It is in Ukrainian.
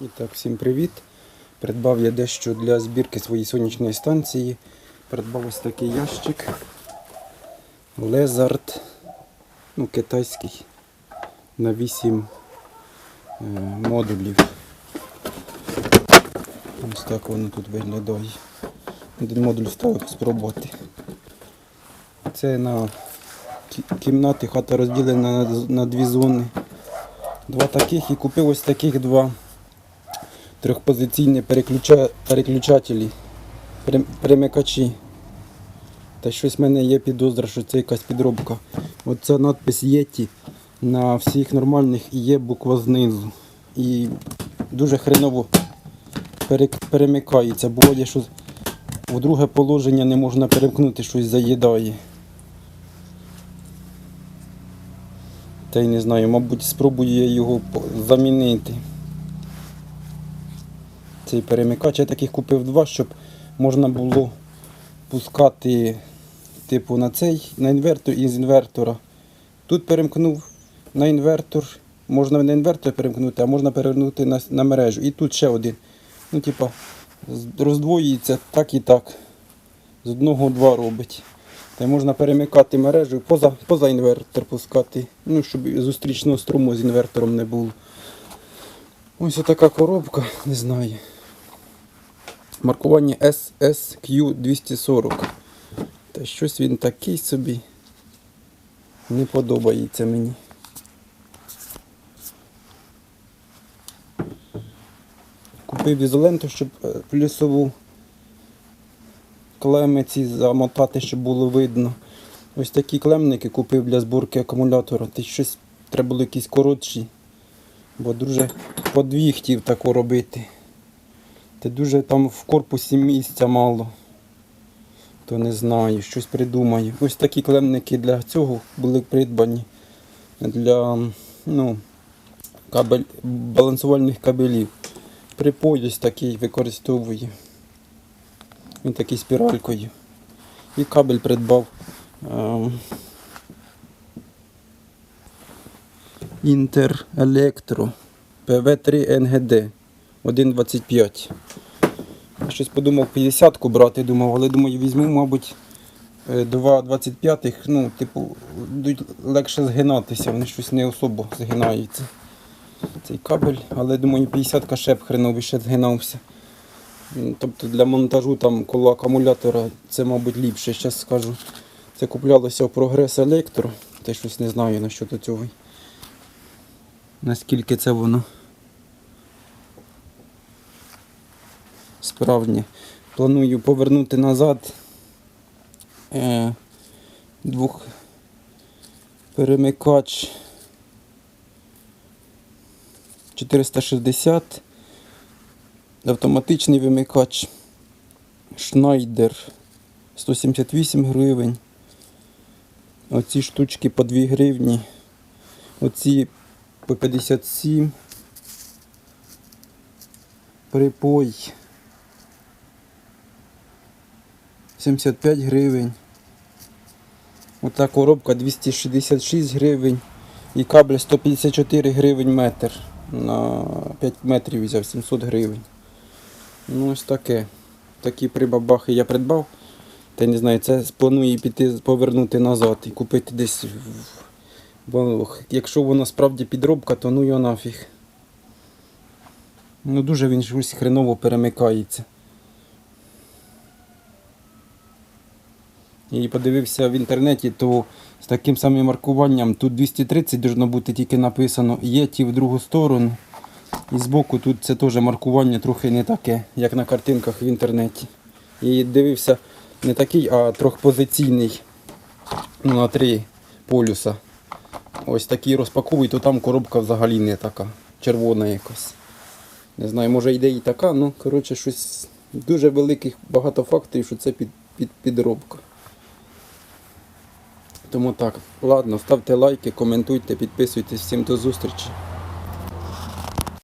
І так, всім привіт. Придбав я дещо для збірки своєї сонячної станції. Придбав ось такий ящик. Лезард, ну, китайський, на 8 е, модулів. Ось так воно тут виглядає. Один модуль вставив спробувати. Це на кімнати, хата розділена на, дві зони. Два таких і купив ось таких два трьохпозиційні переключа... переключателі, перем- перемикачі. Та щось в мене є підозра, що це якась підробка. Оця надпис Єті на всіх нормальних і є буква знизу. І дуже хреново пере... перемикається. Буває, що в друге положення не можна перемкнути, щось заїдає. Та й не знаю, мабуть, спробую я його замінити. Цей перемикач. Я таких купив два, щоб можна було пускати типу на цей, на інвертор і з інвертора. Тут перемкнув на інвертор. Можна на інвертор перемкнути, а можна перевернути на, на мережу. І тут ще один. Ну, типа, роздвоюється так і так. З одного два робить. Та можна перемикати мережу поза, поза інвертор пускати. Ну, щоб зустрічного струму з інвертором не було. Ось така коробка, не знаю. Маркування SSQ240. Та щось він такий собі. Не подобається мені. Купив ізоленту, щоб е, плюсову клеми ці замотати, щоб було видно. Ось такі клемники купив для зборки акумулятора. Та щось треба було якісь коротші. Бо дуже по дві хотів робити. Та дуже там в корпусі місця мало. То не знаю, щось придумаю. Ось такі клемники для цього були придбані. Для ну, кабель, балансувальних кабелів. Припой такий використовую. Він такий спіралькою. І кабель придбав. ем, Інтер Електро PV3 NGD 1.25. Я щось подумав 50-ку брати, думав, але думаю, візьму, мабуть, е, 2.25, ну, типу, легше згинатися, вони щось не особо згинаються. Цей кабель, але думаю, 50-ка ще б хреновіше згинався. Тобто для монтажу там коло акумулятора це, мабуть, ліпше. Зараз скажу. Це куплялося в Прогрес Електро. Й щось не знаю насчет цього. Наскільки це воно справжнє. Планую повернути назад е, двох перемикач 460 автоматичний вимикач Schneider 178 гривень. Оці штучки по 2 гривні. Оці по 57. Припой 75 гривень. Ота коробка 266 гривень. І кабель 154 гривень метр. На 5 метрів взяв 700 гривень. Ну ось таке. Такі прибабахи я придбав. Та не знаю, це планую піти повернути назад і купити десь. в- якщо воно справді підробка, то ну його нафіг. Ну дуже він щось хреново перемикається. І подивився в інтернеті, то з таким самим маркуванням тут 230 должно бути тільки написано є ті в другу сторону. І збоку тут це теж маркування трохи не таке, як на картинках в інтернеті. І дивився не такий, а трьохпозиційний ну, на три полюса. Ось такий розпаковуй, то там коробка взагалі не така, червона якась. Не знаю, може йде і така, ну коротше щось дуже великих багато факторів, що це під, під, підробка. Тому так, ладно, ставте лайки, коментуйте, підписуйтесь, всім до зустрічі.